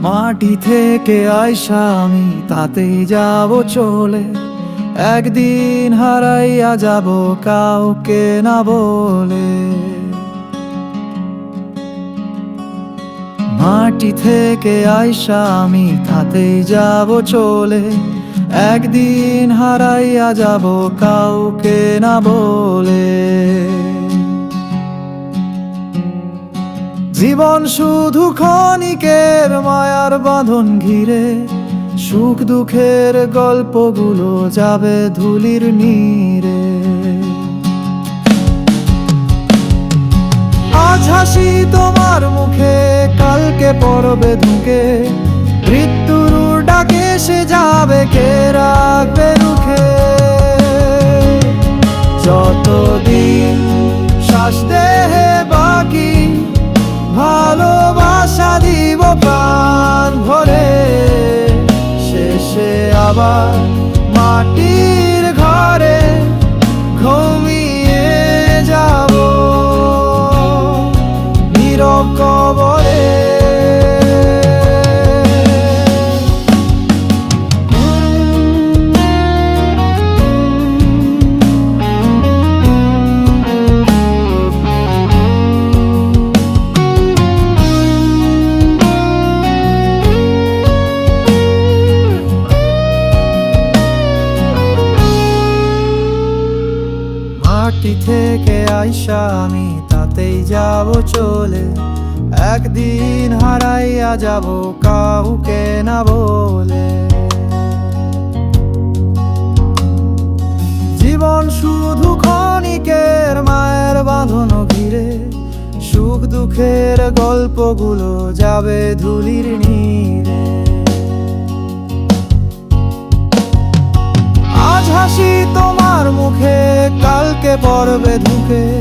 মাটি থেকে আইসা আমি, তাতেই যাব চলে। একদিন হারাইয়া যাব কাউকে না বলে। মাটি থেকে আইসা আমি, তাতেই যাব চলে। একদিন হারাইয়া যাব কাউকে না বলে। জীবন শুধু ক্ষণিকের মায়ার বাঁধন ঘিরে, সুখ দুঃখের গল্পগুলো যাবে ধুলির নীরে। আজ হাসি তোমার মুখে, কালকে পড়বে ধুকে, মৃত্যুর ডাকে সে যাবে কে রাখবে রুখে যতদিন শ্বাস দেহে আবার মাটির মাটি থেকে আইসা আমি তাতেই যাব চলে। একদিন হারাইয়া যাব কাউকে না বলে। জীবন শুধু ক্ষণিকের মায়ের বাঁধন ঘিরে, সুখ দুঃখের গল্পগুলো যাবে ধুলির নীরে। পড়বে ধুকে